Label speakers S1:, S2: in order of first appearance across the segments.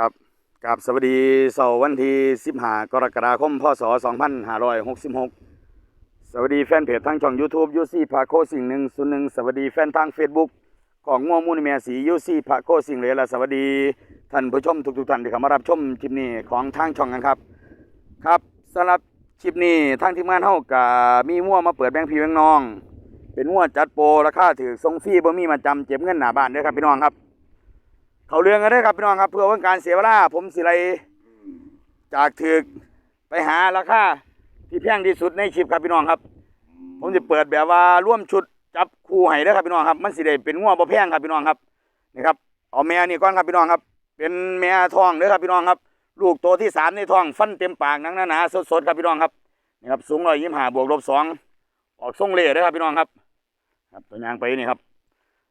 S1: ครับกับสวัสดีเสาร์วันที่15กรกฎาคมพศ2566 สวัสดีแฟนเพจทางช่อง YouTube ยูซี่พาโคสิ่งหนึ่งส่วนหนึ่งสวัสดีแฟนทาง Facebook ของง่วงมูลเมียสียูซี่พาโคสิ่งเลยและสวัสดีท่านผู้ชมทุกๆท่านที่เข้ามารับชมคลิปนี้ของทางช่องกันครับ ครับสำหรับคลิปนี้ทางทีมงานเฮากับมีมั่วมาเปิดแบงค์พีแบงค์น้อง เป็นมั่วจัดโปรราคาถือทรงฟรีบ่มีมาจำเจ็บเงินหน้าบ้านเด้อครับพี่น้องครับ เขาเรื่องกันด้ครับพี่น้องครับ เพื่อว่าการเสียเวลาผมสิไรจากถือไปหาราคาที่แพงที่สุดในคลิปครับพี่น้องครับ ผมจะเปิดแบบว่าร่วมชุดจับคู่ให้ด้อครับพี่น้องครับ มันสิได้เป็นงัวบ่แพงครับพี่น้องครับนี่ครับเอาแม่นี่ก่อนครับพี่น้องครับ เป็นแม่ทองเด้อครับพี่น้องครับ ลูกโตที่สามในทองฟันเต็มปากนังหนาๆสดๆครับพี่น้องครับนี่ครับสูงร้อยยี่สิบห้าบวกลบสองออกทรงเล่เด้อครับพี่น้องครับ ครับตัวยางไปนี่ครับ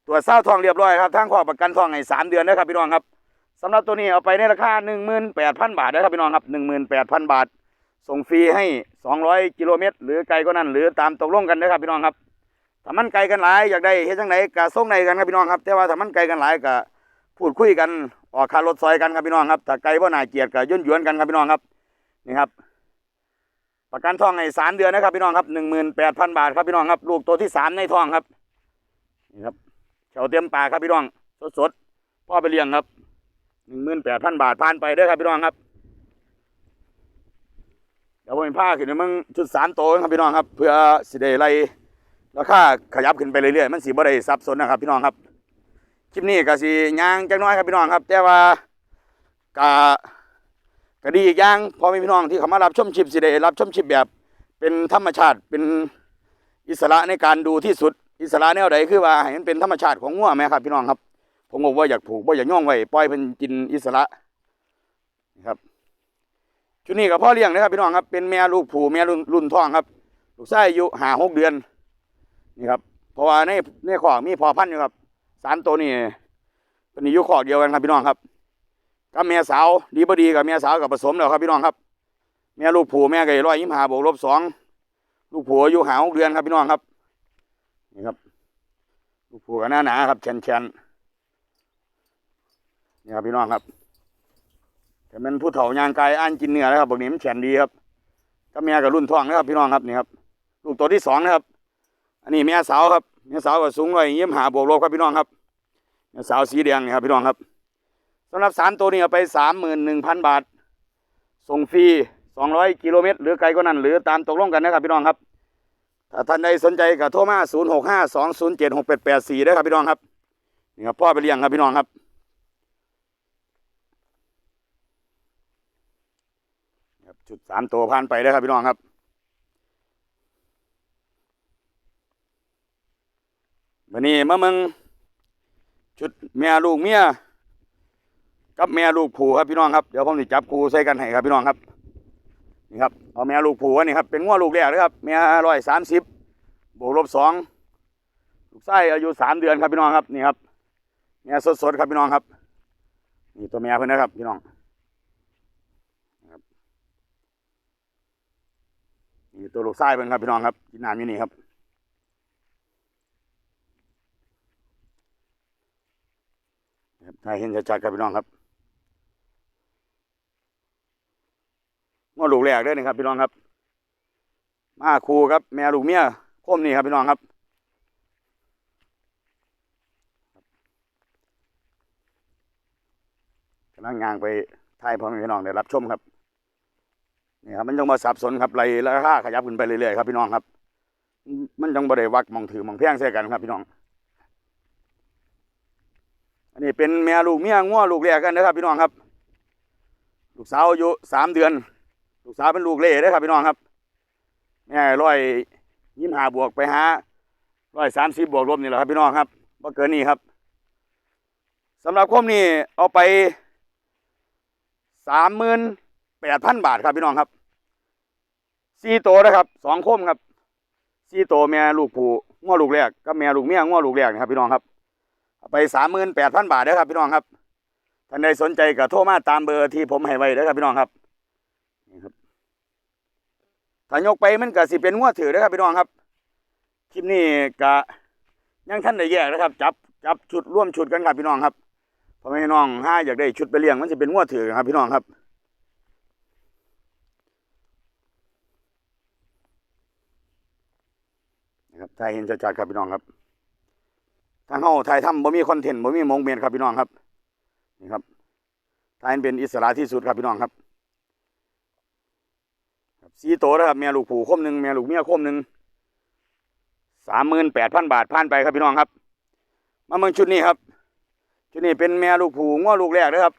S1: ตัวจเศร้าทองเรียบร้อยครับทางขอประกันทองให้สามเดือนนะครับพี่น้องครับสำหรับตัวนี้เอาไปในราคาหนึ่งหมื่นแปดพันบาทนะครับพี่น้องครับหนึ่งหมื่นแปดพันบาท ส่งฟรีให้สองร้อยกิโลเมตร หรือไกลก็นั่นหรือตามตกลงกันนะครับพี่น้องครับถ้ามันไกลกันหลายอยากได้เฮ็ดจังไหนกะส่งในกันครับพี่น้องครับ แต่ว่าถ้ามันไกลกันหลายกะพูดคุยกันออกคารถซอยกันครับพี่น้องครับถ้าไกลว่าน่าเกลียดกะย่นหยวนกันครับพี่น้องครับนี่ครับ ประกันทองให้สามเดือนนะครับพี่น้องครับหนึ่งหมื่นแปดพันบาทครับพี่น้องครับ ลูกตัวที่สามในทองครับนี่ครับ เฉาเต็มปาครับพี่น้องสดสดพ่อไปเลี้ยงครับหนึ่งหมื่นแปดพันบาทผ่านไปเด้ครับพี่น้องครับเดี๋ยวผมเป็นผ้าขึ้นมึงชุดสามโตครับพี่น้องครับ เพื่อสิได้ไลราคาขยับขึ้นไปเรื่อยๆมันสีบ่ได้ซับซ้อนนะครับพี่น้องครับคลิปนี้ก็สิย่างจักหน้อยครับพี่น้องครับ แต่ว่ากะก็ดีอีกอย่างพอมีพี่น้องที่เขามารับชมชิปสิได้รับชมชิปแบบ เป็นธรรมชาติเป็นอิสระในการดูที่สุด อิสระแนวใดคือว่าให้มันเป็นธรรมชาติของงัวแม่ครับ พี่น้องครับ ผมบอกว่าอยากผูกว่าอยากย่องไว้ปล่อยเพิ่นกินอิสระนะครับชุดนี้กับพ่อเลี้ยงนะครับพี่น้องครับเป็นแม่ลูกผูแม่รุ่นรุ่นท้องครับ ลูกชายอายุห้าหกเดือนนี่ครับเพราะว่าในในขอกมีพอพันอยู่ครับสามตัวนี้เป็นอยู่ขอกเดียวกันครับพี่น้องครับกับแม่สาวดีบดีกับแม่สาวกับผสมแล้วครับพี่น้องครับ แม่ลูกผูแม่ไก่ร้อยยี่สิบห้าบวกลบสองลูกผูอายุห้าหกเดือนครับพี่น้องครับ นี่ครับลูกผูกับหน้าหนาครับแฉนแฉนนี่ครับพี่น้องครับแต่เป็นผู้เฒ่ายางกายอ่านกินเนื้อนะครับพวกนี้มันแฉนดีครับก็แม่กับรุ่นท้องนะครับพี่น้องครับนี่ครับลูกตัวที่สองนะครับ อันนี้แม่สาวครับแม่สาวก็สูงร้อยยี่สิบห้าบวกลบครับพี่น้องครับแม่สาวสีแดงนี่ครับพี่น้องครับสำหรับสามตัวนี้เอาไปสามหมื่นหนึ่งพันบาทส่งฟรีสองร้อยกิโลเมตรหรือไกลก็นั่นหรือตามตกลงกันนะครับพี่น้องครับ ท่านใดสนใจก็โทรมา0 6 5 2 0 7 6 8 8 4ได้ครับพี่น้องครับนี่ครับพ่อไปเลี้ยงครับพี่น้องครับครับจุดสามตัวผ่านไปได้ครับพี่น้องครับวันนี้มาเมึงชุดแม่ลูกเมียกับแม่ลูกผูครับพี่น้องครับเดี๋ยวผมจะจับคูใส่กันให้ครับพี่น้องครับ นี่ครับเอาแม่ลูกผูอันนี่ครับเป็นง้อลูกแรกเลยครับแม่ร้อยสามสิบบวกลบสองลูกไส้อายุสามเดือนครับพี่น้องครับนี่ครับแม่สดๆครับพี่น้องครับนี่ตัวแม่เพิ่นนะครับพี่น้องนะครับนี่ตัวลูกไส้เพิ่นครับพี่น้องครับกินน้ำอยู่นี่ครับนะครับถ้าเห็นชัดๆครับพี่น้องครับ อลูกแรกเด้อนี่ครับพี่น้องครับ มาครูครับ แม่ลูกเมียคมนี่ครับพี่น้องครับกำลังงางไปถ่ายพ่อมพี่น้องได้รับชมครับนี่ครับมันต้องมาสับสนครับไรราคาขยับขึ้นไปเรื่อยๆครับพี่น้องครับ มันต้องบริวักมองถือมองแพงใส่กันครับพี่น้อง อันนี้เป็นแม่ลูกเมียง้อลูกแรกกันนะครับพี่น้องครับ ลูกสาวอายุสามเดือน ลูกสาวเป็นลูกเล่เด้อครับพี่น้องครับแม่ร้อยยี่ห้าบวกไปหาร้อยสามสิบบวกลบนี่แหละครับพี่น้องครับว่าเกินนี่ครับสำหรับคมนี่เอาไปสามหมื่นแปดพันบาทครับพี่น้องครับสี่โตวนะครับสองคมครับสี่โตวแม่ลูกผูง้อลูกแรกกับแม่ลูกเมียง้อลูกแรกนะครับพี่น้องครับไปสามหมื่นแปดพันบาทเด้ครับพี่น้องครับท่านใดสนใจก็โทรมาตามเบอร์ที่ผมให้ไว้เด้ครับพี่น้องครับ ถ้ายกไปมันก็สิเป็นงัวถือนะครับพี่น้องครับ คลิปนี้ก็ยังท่านได้แยกนะครับ จับจับชุดร่วมชุดกันครับพี่น้องครับพ่อแม่น้องห้าอยากได้ชุดไปเลี้ยงมันจะเป็นงัวถือครับพี่น้องครับนะครับถ่ายเห็นชัดๆครับพี่น้องครับทางเฮาถ่ายทำบ่มีคอนเทนต์บ่มีมงเมนครับพี่น้องครับนี่ครับถ่ายให้เป็นอิสระที่สุดครับพี่น้องครับ สีโตนะครับแม่ลูกผูคมหนึ่งแม่ลูกเมียคมหนึ่งสามหมื่นแปดพันบาทผ่านไปครับพี่น้องครับ มาเมืองชุดนี้ครับ ชุดนี้เป็นแม่ลูกผูง้อลูกแรกนะครับ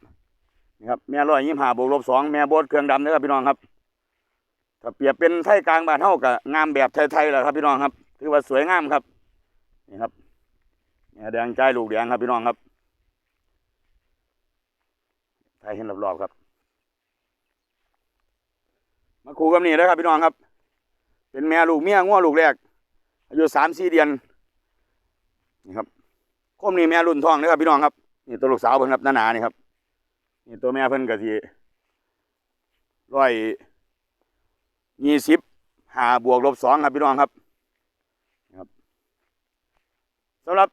S1: นี่ครับแม่ร้อยยี่ห้าบวกลบสองแม่โบดเครื่องดำนะครับพี่น้องครับถ้าเปรียบเป็นไทยกลางบ้านเท่ากับงามแบบไทยๆแหละครับพี่น้องครับถือว่าสวยงามครับนี่ครับแม่แดงใจลูกแดงครับพี่น้องครับไทยเห็นรอบๆครับ มาคู่กับนี่นะครับพี่น้องครับ เป็นแม่ลูกเมียง้อลูกแรก อายุสามสี่เดือนนี่ครับคมนี่แม่รุ่นทองนะครับพี่น้องครับนี่ตัวลูกสาวเพิ่นครับหนาๆนี่ครับนี่ตัวแม่เพิ่นก็สิร้อยยี่สิบห้าบวกลบสองครับพี่น้องครับครับสำหรับ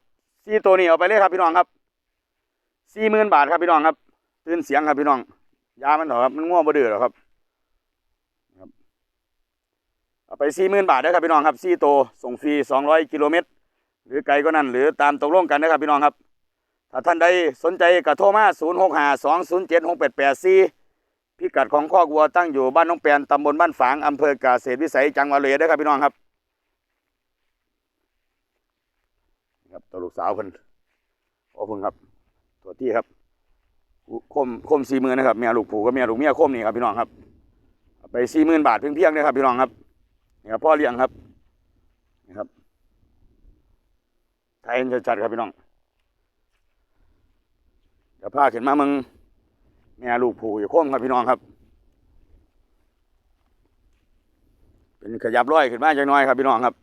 S1: สี่ตัวนี้เอาไปเลยครับพี่น้องครับสี่หมื่นบาทครับพี่น้องครับ ตื่นเสียงครับพี่น้อง ยามันเถอครับมันง่วงบ่ดื้อหรอครับ เอาไปสี่หมื่นบาทนะครับพี่น้องครับสี่โตส่งฟรีสองร้อยกิโลเมตรหรือไกลก็นั่นหรือตามตกลงกันนะครับพี่น้องครับ ถ้าท่านใดสนใจก็โทรมา0 6 5 2 0 7 6 8 8 4พิกัดของข้อกวัวตั้งอยู่บ้านน้องแปนตำบลบ้านฝางอำเภอกเกษตรวิสัยจังหวัดเลยนะครับพี่น้องครับครับตัวลูกสาวเพิ่นโอ้เพิ่นครับ ตัวที่ครับคมคมสี่หมื่นนะครับเมียลูกผูกับเมียลูกเมียคมนี่ครับพี่น้องครับ ไปสี่หมื่นบาทเพียงเพียงๆนะครับพี่น้องครับ นี่ครับพ่อเลี้ยงครับนี่ครับไทยชัดๆครับพี่น้องเดี๋ยวพาขึ้นมามึงแม่ลูกผูอยู่โค้งครับพี่น้องครับ เป็นขยับร้อยขึ้นมาจังน้อยครับพี่น้องครับ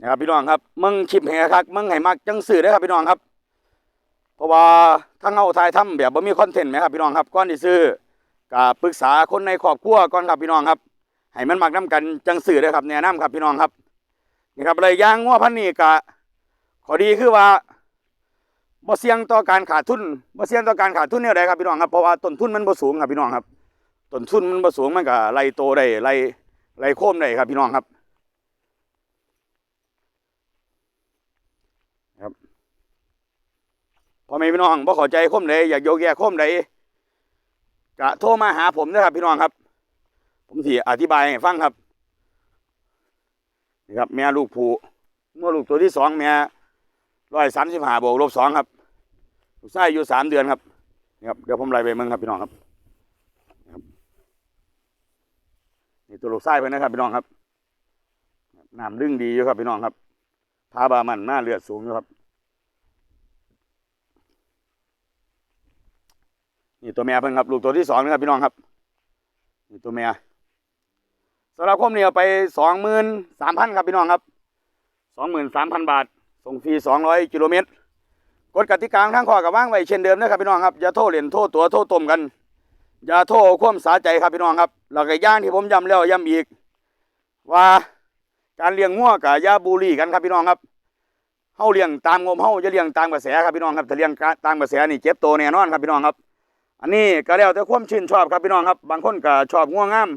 S1: นะครับพี่น้องครับมึงชิมแห่ครับมึงให้มักจังสื่อได้ครับพี่น้องครับ เพราะว่าทั้งเอาถ่ายทำแบบบ่มีคอนเทนต์ไหมครับพี่น้องครับก่อนที่ซื้อก็ปรึกษาคนในครอบครัวก่อนครับพี่น้องครับให้มันมักน้ำกันจังสื่อเลยครับแนะนำครับพี่น้องครับนี่ครับอะไรย่างงัวพันนี่กะข้อดีคือว่าบ่เสี่ยงต่อการขาดทุนบ่เสี่ยงต่อการขาดทุนเนี่ยใดครับพี่น้องครับเพราะว่าต้นทุนมันบ่สูงครับพี่น้องครับต้นทุนมันบ่สูงมันก็ไล่โตได้ไล่ไล่โค้มได้ครับพี่น้องครับ พ่อแม่พี่น้องบ่เข้าใจโค้มใดอยากโยกแยกโค้มใดก็โทรมาหาผมนะครับ พี่น้องครับ ผมที่อธิบายให้ฟังครับนี่ครับ แม่ลูกผูเมื่อลูกตัวที่สองแม่ร้อยสามสิบห้าบวกลบสองครับลูกชายอายุสามเดือนครับนี่ครับเดี๋ยวผมไล่ไปเมืองครับพี่น้องครับนี่ตัวลูกชายไปนะครับพี่น้องครับน้ำลึ่งดีอยู่ครับพี่น้องครับพาบามันหน้าเลือดสูงอยู่ครับ นี่ตัวแม่เพิ่นครับลูกตัวที่สองนะครับพี่น้องครับนี่ตัวแม่สำหรับคมนี่เอาไปสองหมื่นสามพันครับพี่น้องครับสองหมื่นสามพันบาท ส่งฟรีสองร้อยกิโลเมตรกฎกติกาทางข้อกับว่างไว้เช่นเดิมนะครับพี่น้องครับอย่าโทษเหรียญโทษตัวโทษตมกัน อย่าโทษควมสาใจครับพี่น้องครับหลักย่างที่ผมย้ำแล้วย้ำอีก ว่าการเลี้ยงงัวกับยาบูรีกันครับพี่น้องครับเฮาเลี้ยงตามงมเฮาจะเลี้ยงตามกระแสครับพี่น้องครับถ้าเลี้ยงตามกระแสนี่เจ็บโตแน่นอนครับพี่น้องครับ อันนี้ก็แล้วแต่ความชื่นชอบครับพี่น้องครับ บางคนก็ชอบง่วงงาม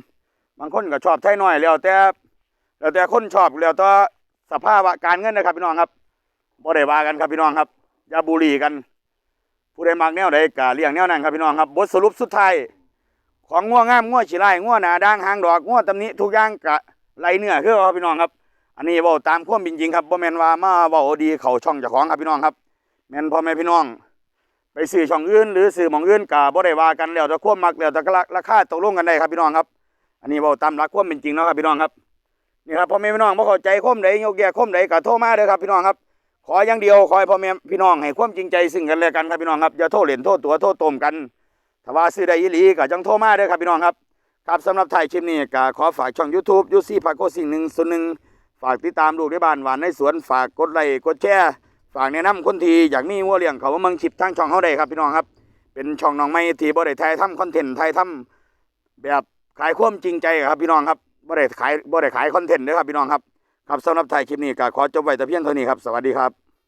S1: บางคนก็ชอบไทยน้อยแล้วแต่แล้วแต่คนชอบแล้วแต่สภาพการเงินนะครับพี่น้องครับบ่ได้ว่ากันครับพี่น้องครับอย่าบุหรี่กัน ผู้ใดมักแนวใดก็เลี้ยงแนวนั้นครับพี่น้องครับบทสรุปสุดท้ายของง่วงงามง่วงฉีไล่ง่วงหนาด่างหางดอกง่วงตำนี้ทุกอย่างกะไหลเนื้อคือว่าพี่น้องครับ อันนี้เว้าตามความจริงครับบ่แมนว่ามาเว้าดีเข้าช่องเจ้าของครับพี่น้องครับแมนพ่อแม่พี่น้อง ไปซื้อช่องอื่นหรือซื้อหมองอื่นกะบ่ได้ว่ากันแล้วแต่ความมักแล้วแต่ราคาตกลงกันได้ครับพี่น้องครับ อันนี้เว้าตามหลักความเป็นจริงเนาะครับพี่น้องครับนี่ครับพ่อแม่พี่น้องบ่เข้าใจคมใดยกแยกคมใดก็โทรมาเด้อครับพี่น้องครับ ขออย่างเดียวขอให้พ่อแม่พี่น้องให้ความจริงใจซึ่งกันและกันครับพี่น้องครับอย่าโทษเหรียญโทษตัวโทษตมกันถ้าว่าซื้อได้อีหลีก็จังโทรมาเด้อครับพี่น้องครับครับสำหรับถ่ายคลิปนี้ก็ขอฝากช่อง YouTube ยูซี่พาโกสิ่งหนึ่งส่วนหนึ่งฝากติดตามลูกในบ้านหวานในสวนฝากกดไลค์กดแชร์ ฝากแนะนำคนที่อยากมีวัวเลี้ยงเขาว่ามังชิปทางช่องเขาได้ครับพี่น้องครับ เป็นช่องน้องไม่ที่บ่ได้ถ่ายทำคอนเทนต์ไทยทำแบบขายความจริงใจครับพี่น้องครับบ่ได้ขายบ่ได้ขายคอนเทนต์เด้อครับพี่น้องครับครับสำหรับไทายคลิปนี้ก็ขอจบไว้แต่เพียงเท่านี้ครับสวัสดีครับ